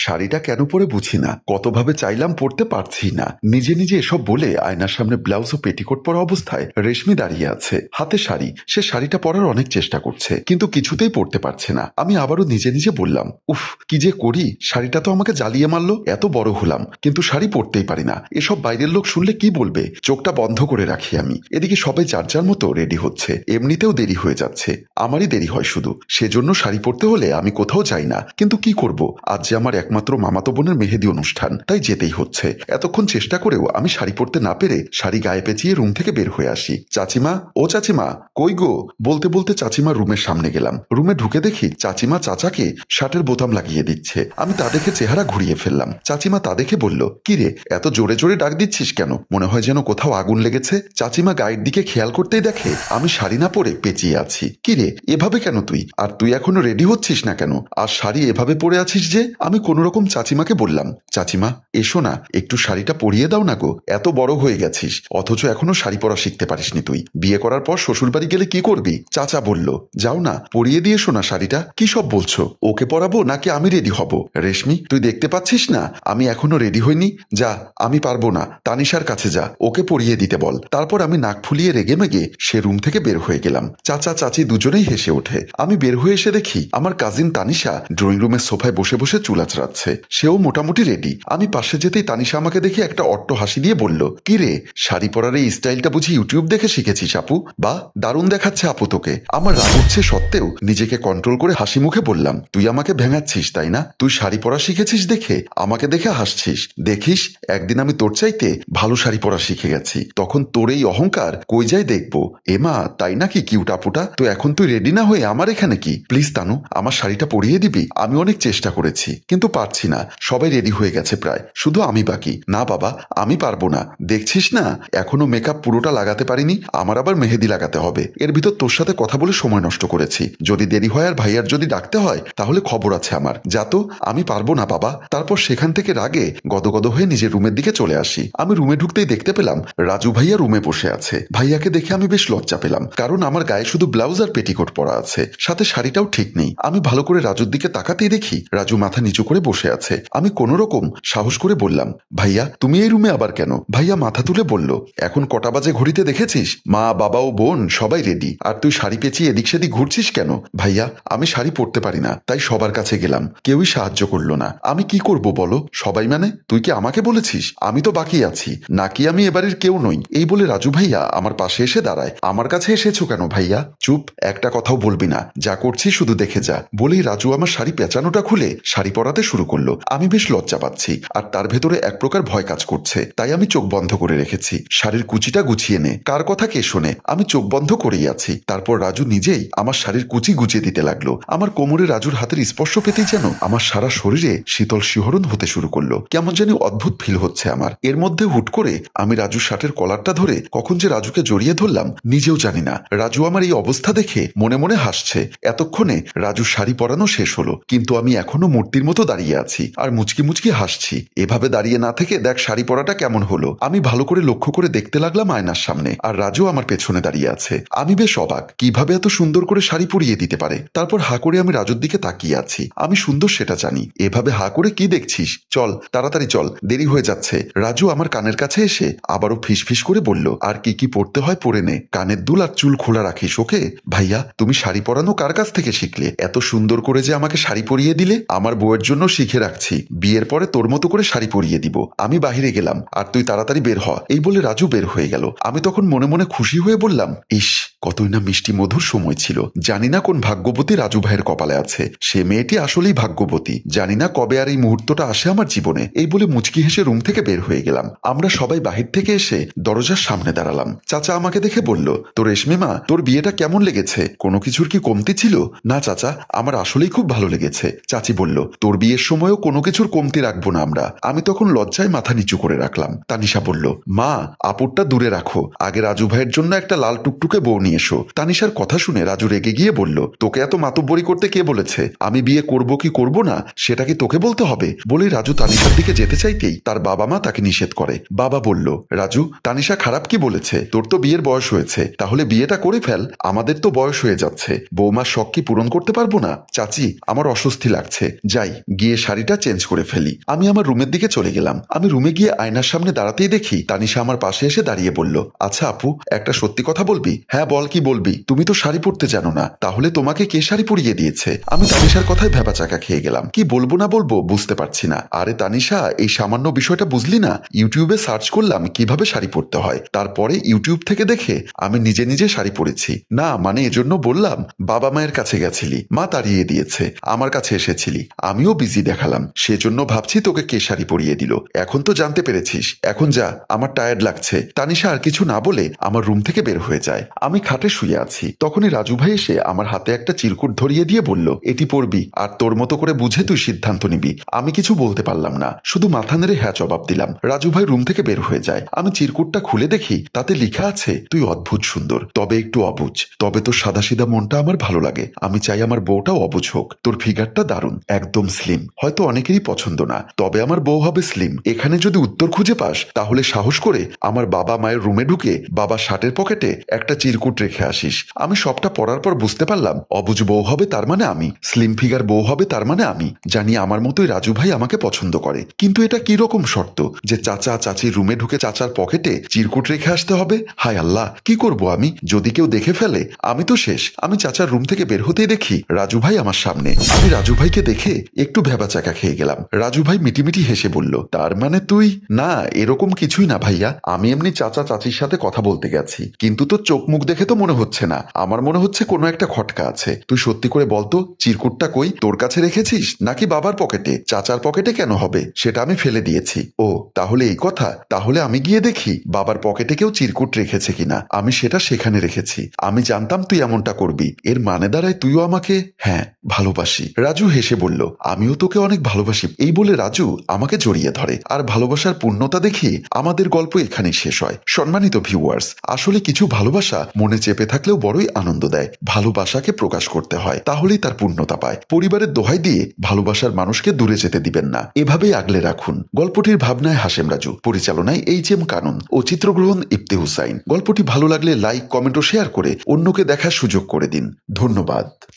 শাড়িটা কেন পরে বুঝি না? কতভাবে চাইলাম পরতে পারছি না। নিজে নিজে এসব বলে আয়নার সামনে ব্লাউজ ও পেটিকোট পরা অবস্থায় রেশমি দাঁড়িয়ে আছে। হাতে শাড়ি। সে শাড়িটা পরার অনেক চেষ্টা করছে, কিন্তু কিছুতেই পরতে পারছে না। আমি আবারও নিজে নিজে বললাম, উফ, কি যে করি? শাড়িটা তো আমাকে জ্বালিয়ে মারলো, এত বড় হলাম। কিন্তু শাড়ি পরতেই পারি না। এসব বাইরের লোক শুনলে কি বলবে? চোখটা বন্ধ করে রাখি আমি। এদিকে সবাই যার যার মতো রেডি হচ্ছে। এমনিতেও দেরি হয়ে যাচ্ছে। আমারই দেরি হয় শুধু। সেজন্য শাড়ি পরতে হলে আমি কোথাও যাই না। কিন্তু কি করব? আজ যে আমার একমাত্র মামাতো বোনের মেহেদি অনুষ্ঠান। তাই যেতেই হচ্ছে। এতক্ষণ চেষ্টা করেও আমি শাড়ি পরতে না পেরে শাড়ি গায়ে পেঁচিয়ে রুম থেকে বের হয়ে আসি। চাচিমা, ও চাচিমা, কই গো? বলতে বলতে চাচিমা রুমের সামনে গেলাম। রুমে ঢুকে দেখি চাচিমা চাচাকে শার্টের বোতাম লাগিয়ে দিচ্ছে। আমি তা দেখে চেহারা ঘুরিয়ে ফেললাম। চাচিমা তা দেখে বলল, কি রে, এত জোরে জোরে ডাক দিচ্ছিস কেন? মনে হয় যেন কোথাও আগুন লেগেছে। চাচিমা গায়ের দিকে খেয়াল করতেই দেখে আমি শাড়ি না পরে পেঁচিয়ে আছি। কিরে এভাবে কেন তুই? আর তুই এখনও রেডি হচ্ছিস না কেন? আর শাড়ি এভাবে পরে আছিস যে, আমি কোনো রকম চাচিমাকে বললাম, চাচিমা, এসো না, একটু শাড়িটা পরিয়ে দাও না গো, এত বড় হয়ে গেছিস। অথচ এখনও শাড়ি পরা শিখতে পারিসনি তুই। বিয়ে করার পর শ্বশুরবাড়ি গেলে কি করবি? চাচা বলল, যাও না, পরিয়ে দিয়ে শোনা শাড়িটা, কি সব বলছো? ওকে পরাবো নাকি আমি রেডি হব? রেশমি, তুই দেখতে পাচ্ছিস না, আমি এখনও রেডি হইনি। যা, আমি পারব না, তানিশার কাছে যা, ওকে পরিয়ে দিতে বল। তারপর আমি নাক ফুলিয়ে রেগে মেগে সে রুম থেকে বের হয়ে গেলাম। চাচা, চাচি দুজনেই হেসে ওঠে। আমি বের হয়ে এসে দেখি, আমার কাজিন তানিশা ড্রয়িং রুমের সোফায় বসে বসে চুল আঁচড়াচ্ছে সেও মোটামুটি রেডি আমি পাশে যেতেই তানিশা আমাকে দেখে একটা অট্ট হাসি দিয়ে বলল, কি রে, শাড়ি পরার এই স্টাইলটা বুঝি ইউটিউব দেখে শিখেছিস আপু? বা, দারুণ দেখাচ্ছে আপু তোকে। আমার রাগ উঠছে সত্ত্বেও নিজেকে কন্ট্রোল করে হাসি মুখে বললাম, তুই আমাকে ভেঙাচ্ছিস, তাই না? তুই শাড়ি পরা শিখেছিস দেখে? আমাকে দেখে হাসছিস। দেখিস, একদিন আমি তোর চাইতে ভালো শাড়ি পরা শিখে গেছি। তখন তোর এই অহংকার কই যায় দেখব? এমা তাই নাকি কিউট আপুটা তো এখন তুই রেডি না হয়ে আমার এখানে কি? প্লিজ তানু, আমার শাড়িটা পরিয়ে দিবি। আমি অনেক চেষ্টা করেছি। কিন্তু পারছি না। সবাই রেডি হয়ে গেছে প্রায়। শুধু আমি বাকি। না বাবা, আমি পারব না। দেখছিস না? এখনও মেকআপ পুরোটা লাগাতে পারিনি, আমার আবার মেহেদি লাগাতে হবে। এর ভিতর তোর সাথে কথা বলে সময় নষ্ট করেছি। যদি দেরি হয় আর ভাইয়ার যদি ডাকতে হয়, তাহলে খবর আছে আমার। যা তো, আমি পারব না বাবা। তারপর সেখান থেকে রাগে গদগদ হয়ে নিজের রুমের দিকে চলে আসি। আমি রুমে ঢুকতেই দেখতে পেলাম, রাজু ভাইয়া রুমে বসে আছে। ভাইয়াকে দেখে আমি বেশ লজ্জা পেলাম, কারণ আমার গায়ে শুধু ব্লাউজ আর পেটিকোট পরা আছে। সাথে শাড়িটাও ঠিক নেই। আমি ভালো করে রাজুর দিকে তাকাতেই দেখি, রাজু মাথা নিচু করে বসে আছে। আমি কোনো রকম সাহস করে বললাম, ভাইয়া, তুমি এই রুমে আবার কেন? ভাইয়া মাথা তুলে বলল, এখন কটা বাজে ঘড়িতে দেখেছিস? মা, বাবা ও বোন, সবাই রেডি আর তুই শাড়ি পেঁচিয়ে এদিক সেদিক ঘুরছিস কেন? ভাইয়া, আমি শাড়ি পরতে পারি না, তাই সবার কাছে গেলাম। কেউই সাহায্য করল না। আমি কি করব বলো? সবাই মানে? তুই কি আমাকে বলেছিস? আমি তো বাকি আছি। নাকি আমি এবারের কেউ নই? এই বলে রাজু ভাইয়া আমার পাশে এসে দাঁড়ায়। আমার কাছে এসেছ কেন ভাইয়া? চুপ, একটা কথাও বলবি না। যা করছি শুধু দেখে যা। বলেই রাজু আমার শাড়ি পেঁচানোটা খুলে শাড়ি পরাতে শুরু করল। আমি বেশ লজ্জা পাচ্ছি, আর তার ভেতরে এক প্রকার ভয় কাজ করছে। তাই আমি চোখ বন্ধ করে রেখেছি। শাড়ির কুচিটা গুছিয়ে নে। কার কথা কে শোনে? আমি চোখ বন্ধ করেই আছি। তারপর রাজু নিজেই আমার শাড়ির কুচি গুছিয়ে দিতে লাগল। আমার কোমরে রাজুর হাতের স্পর্শ পেতেই যেন আমার সারা শরীরে শীতল শিহরণ হতে শুরু করল। কেমন জানি অদ্ভুত ফিল হচ্ছে আমার। এর মধ্যে হুট করে আমি রাজুর শার্টের কলারটা ধরে কখন যে রাজুকে জড়িয়ে ধরলাম, নিজেও জানি না। রাজু আমার এই অবস্থা দেখে মনে মনে হাসছে। এতক্ষণে রাজুর শাড়ি পরানো শেষ হলো। কিন্তু আমি এখনও মূর্তির মতো দাঁড়িয়ে আছি। আর মুচকি মুচকি হাসছি। এভাবে দাঁড়িয়ে না থেকে দেখ শাড়ি পরাটা কেমন হলো। আমি ভালো করে লক্ষ্য করে দেখতে লাগলাম আয়নার সামনে। আর রাজু আমার পেছনে দাঁড়িয়ে আছে। আমি বেশ অবাক। কীভাবে এত সুন্দর করে শাড়ি পরিয়ে দিতে পারে? তারপর হা করে আমি রাজুর দিকে তাকিয়ে আছি। আমি সুন্দর সেটা জানি। এভাবে হা করে কি দেখছিস? চল, তাড়াতাড়ি চল। দেরি হয়ে যাচ্ছে। রাজু আমার কানের কাছে এসে আবারও ফিস করে বলল, আর কি কি পড়তে হয় পরে নে। কানের দুল আর চুল খোলা রাখিস, ওকে? ভাইয়া, তুমি শাড়ি পরানো কার কাছ থেকে শিখলে? এত সুন্দর করে যে আমাকে শাড়ি পরিয়ে দিলে? আমার বউয়ের জন্য শিখে রাখছি। বিয়ের পরে তোর মতো করে শাড়ি পরিয়ে দিব। আমি বাহিরে গেলাম, আর তুই তাড়াতাড়ি বের হ। এই বলে রাজু বের হয়ে গেল। আমি তখন মনে মনে খুশি হয়ে বললাম, ইস, কতই না মিষ্টি মধুর সময় ছিল। জানি না কোন ভাগ্যবতী রাজু ভাইয়ের কপালে আছে। সে মেয়েটি আসলেই ভাগ্যবতী। জানি না কবে আর এই মুহূর্তটা আসে আমার জীবনে। এই বলে মুচকি হেসে রুম থেকে বের হয়ে গেলাম। আমরা সবাই বাহির থেকে এসে দরজার সামনে দাঁড়ালাম। চাচা আমাকে দেখে বলল, তোর রেশমিমা, তোর বিয়েটা কেমন লেগেছে? কোনো কিছুর কি কমতি ছিল? না, চাচা, আমার আসলেই খুব ভালো লেগেছে। চাচি বলল, তোর বিয়ের সময়ও কোনো কিছুর কমতি রাখব না আমরা। আমি তখন লজ্জায় মাথা নিচু করে রাখলাম। তানিশা বলল, মা, আপুরটা দূরে রাখো। আগে রাজু ভাইয়ের জন্য একটা লাল টুকটুকে বউ নিয়ে এসো। তানিশার কথা শুনে রাজু রেগে গিয়ে বলল, তোকে এত মাতব্বরি করতে কে বলেছে? আমি বিয়ে করব কি করব না? সেটা কি তোকে বলতে হবে? বলে রাজু তানিশার দিকে যেতে চাইতেই তার বাবা মা তাকে নিষেধ করে। বাবা বলল, রাজু, তানিশা খারাপ কি বলেছে? তোর তো বিয়ের বয়স হয়েছে। তাহলে বিয়েটা করে ফেল। আমাদের তো বয়স হয়ে যাচ্ছে। বৌমার শখ কি পূরণ করতে পারব না? চাচি, আমার অস্বস্তি লাগছে। যাই, গিয়ে গিয়ে শাড়িটা চেঞ্জ করে ফেলি। আমি আমার রুমের দিকে চলে গেলাম। আমি রুমে গিয়ে আয়নার সামনে দাঁড়াতেই দেখি তানিশা আমার পাশে এসে দাঁড়িয়ে বলল আচ্ছা আপু, একটা সত্যি কথা বলবি? হ্যাঁ বল কি বলবি? তুমি তো শাড়ি পরতে জানো না। তাহলে তোমাকে কে শাড়ি পরিয়ে দিয়েছে? আমি তানিশার কথায় ভেবা চাকা খেয়ে গেলাম। কি বলব না বলব বুঝতে পারছি না। আরে তানিশা, এই সামান্য বিষয়টা বুঝলি না? ইউটিউবে সার্চ করলাম কীভাবে শাড়ি পরতে হয়। তারপরে ইউটিউব থেকে দেখে আমি নিজে নিজে শাড়ি পরেছি। না মানে এজন্য বললাম, বাবা মায়ের কাছে গেছিলি। মা তাড়িয়ে দিয়েছে। আমার কাছে এসেছিলি। আমিও বিজি দেখালাম। সেজন্য ভাবছি তোকে কেশারি পরিয়ে দিল। এখন তো জানতে পেরেছিস। এখন যা, আমার টায়ার্ড লাগছে। তানিশা আর কিছু না বলে আমার রুম থেকে বের হয়ে যায়। আমি খাটে শুয়ে আছি। তখনই রাজু ভাই এসে আমার হাতে একটা চিরকুট ধরিয়ে দিয়ে বলল, এটি পড়বি আর তোর মতো করে বুঝে তুই সিদ্ধান্ত নিবি। আমি কিছু বলতে পারলাম না। শুধু মাথা নেড়ে হ্যাঁ জবাব দিলাম। রাজু ভাই রুম থেকে বের হয়ে যায়। আমি চিরকুটটা খুলে দেখি, তাতে লেখা আছে, তুই অদ্ভুত সুন্দর, তবে একটু অবুঝ তবে তোর সাদাসিধা মনটা আমার ভালো লাগে। আমি চাই আমার বউটাও অবুঝ হোক। তোর ফিগারটা দারুণ, একদম স্লিম হয়তো অনেকেরই পছন্দ না। তবে আমার বউ হবে স্লিম। এখানে যদি উত্তর খুঁজে পাস, তাহলে সাহস করে আমার বাবা মায়ের রুমে ঢুকে বাবা শার্টের পকেটে একটা চিরকুট রেখে আসিস। আমি সবটা পড়ার পর বুঝতে পারলাম অবুঝ বউ হবে তার মানে আমি। স্লিম ফিগার বউ হবে তার মানে আমি। জানি আমার মতোই রাজু ভাই আমাকে পছন্দ করে। কিন্তু এটা কি রকম শর্ত যে চাচা চাচির রুমে ঢুকে চাচার পকেটে চিরকুট রেখে আসতে হবে? হায় আল্লাহ, কি করব আমি? যদি কেউ দেখে ফেলে, আমি তো শেষ। আমি চাচার রুম থেকে বের হতেই দেখি রাজু ভাই আমার সামনে। আমি রাজু ভাইকে দেখে একটু ভেবা চাকা খেয়ে গেলাম। রাজু ভাই মিটিমিটি হেসে বলল, তার মানে তুই? না, এরকম কিছুই না ভাইয়া। আমি এমনি চাচা চাচির সাথে কথা বলতে গেছি। কিন্তু তোর চোখ মুখ দেখে তো মনে হচ্ছে না। আমার মনে হচ্ছে কোনো একটা খটকা আছে। তুই সত্যি করে বলতো চিরকুটটা কই? তোর কাছে রেখেছিস? নাকি বাবার পকেটে? চাচার পকেটে কেন হবে? সেটা আমি ফেলে দিয়েছি। ও, তাহলে এই কথা? তাহলে আমি গিয়ে দেখি, বাবার পকেটে কেউ চিরকুট রেখেছে কিনা। আমি সেটা সেখানে রেখেছি। আমি জানতাম তুই এমনটা করবি। এর মানে দাঁড়ায় তুইও আমাকে হ্যাঁ ভালোবাসি। রাজু হেসে বলল, আমিও তোকে অনেক ভালোবাসি। এই বলে রাজু আমাকে জড়িয়ে ধরে। আর ভালোবাসার পূর্ণতা দেখি আমাদের গল্প এখানেই শেষ হয়। সম্মানিত ভিউয়ার্স আসলে কিছু ভালোবাসা মনে চেপে থাকলেও বড়ই আনন্দ দেয়। ভালোবাসাকে প্রকাশ করতে হয়, তাহলেই তার পূর্ণতা পায়। পরিবারের দোহাই দিয়ে ভালোবাসার মানুষকে দূরে যেতে দিবেন না। এভাবেই আগলে রাখুন। গল্পটির ভাবনায় হাসেম রাজু, পরিচালনায় এইচ এম কানন ও চিত্রগ্রহণ ইফতে হুসাইন। গল্পটি ভালো লাগলে লাইক, কমেন্ট ও শেয়ার করে অন্যকে দেখার সুযোগ করে দিন। ধন্যবাদ।